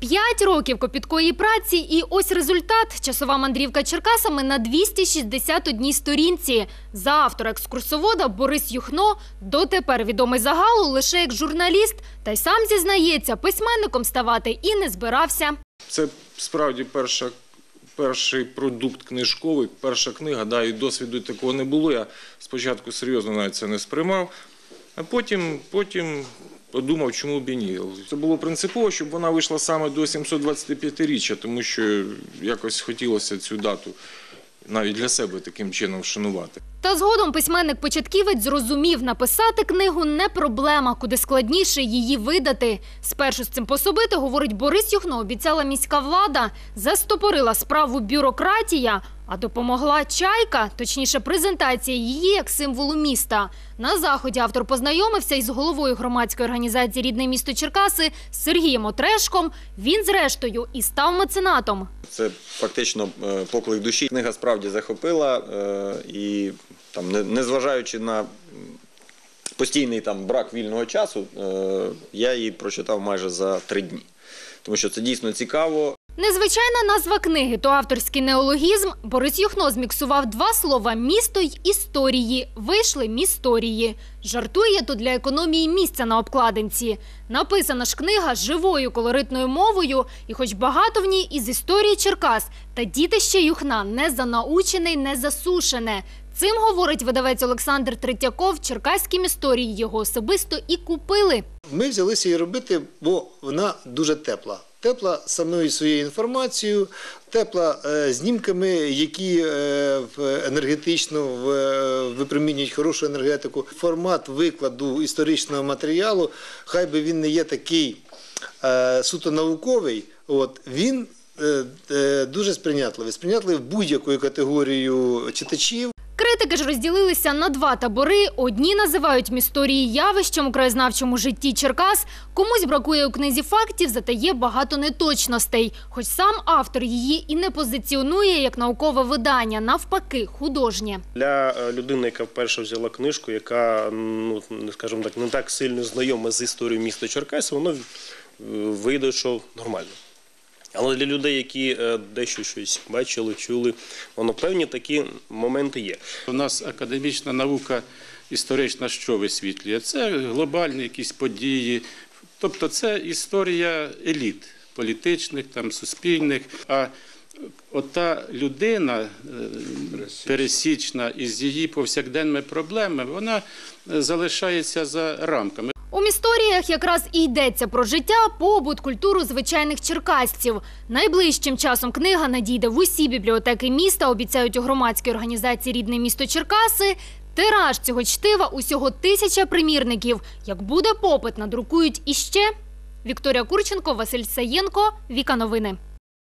П'ять років копіткої праці і ось результат. Часова мандрівка Черкасами на 261 сторінці. За автора екскурсовода Борис Юхно дотепер відомий загалу лише як журналіст. Та й сам зізнається, письменником ставати і не збирався. Це справді перша, перший продукт книжковий, перша книга. Да, і досвіду такого не було. Я спочатку серйозно навіть це не сприймав, а потім, потім подумав, чому б і ні. Це було принципово, щоб вона вийшла саме до 725-річчя, тому що якось хотілося цю дату навіть для себе таким чином вшанувати. Та згодом письменник-початківець зрозумів, написати книгу не проблема, куди складніше її видати. Спершу з цим пособити, говорить Борис Юхно, обіцяла міська влада, застопорила справу бюрократія, а допомогла чайка, точніше презентація її як символу міста. На заході автор познайомився із головою громадської організації Рідне місто Черкаси Сергієм Отрешком. Він, зрештою, і став меценатом. Це фактично е, поклик душі. Книга справді захопила е, і там, не- незважаючи на постійний там брак вільного часу, е, я її прочитав майже за три дні. Тому що це дійсно цікаво. Незвичайна назва книги то авторський неологізм. Борис Юхно зміксував два слова місто й історії. Вийшли місторії. Жартує то для економії місця на обкладинці. Написана ж книга живою колоритною мовою, і хоч багато в ній із історії Черкас, та дітище Юхна не занаучене й не засушене. Цим говорить видавець Олександр Третьяков. Черкаські історії його особисто і купили. Ми взялися її робити, бо вона дуже тепла. Тепла самою своєю інформацією, тепла е, знімками, які е, енергетично е, випромінюють хорошу енергетику. Формат викладу історичного матеріалу, хай би він не є такий е, суто науковий, він дуже сприйнятливий. Сприйнятливий будь-якою категорією читачів. Критики ж розділилися на два табори. Одні називають місторії явищем у краєзнавчому житті Черкас. Комусь бракує у книзі фактів, зате є багато неточностей. Хоч сам автор її і не позиціонує як наукове видання, навпаки, художнє. Для е, людини, яка вперше взяла книжку, яка ну скажімо так, не так сильно знайома з історією міста Черкаси, воно е, вийде, що нормально. Але для людей, які е, дещо щось бачили, чули, воно певні такі моменти є. У нас академічна наука історична що висвітлює? Це глобальні якісь події. Тобто це історія еліт політичних, там, суспільних. А ота людина е, пересічна із її повсякденними проблемами, вона е, залишається за рамками. У місторіях якраз і йдеться про життя, побут, культуру звичайних черкасців. Найближчим часом книга надійде в усі бібліотеки міста, обіцяють у громадській організації Рідне місто Черкаси. Тираж цього чтива усього тисяча примірників. Як буде попит, надрукують іще. Вікторія Курченко, Василь Саєнко, Віка Новини.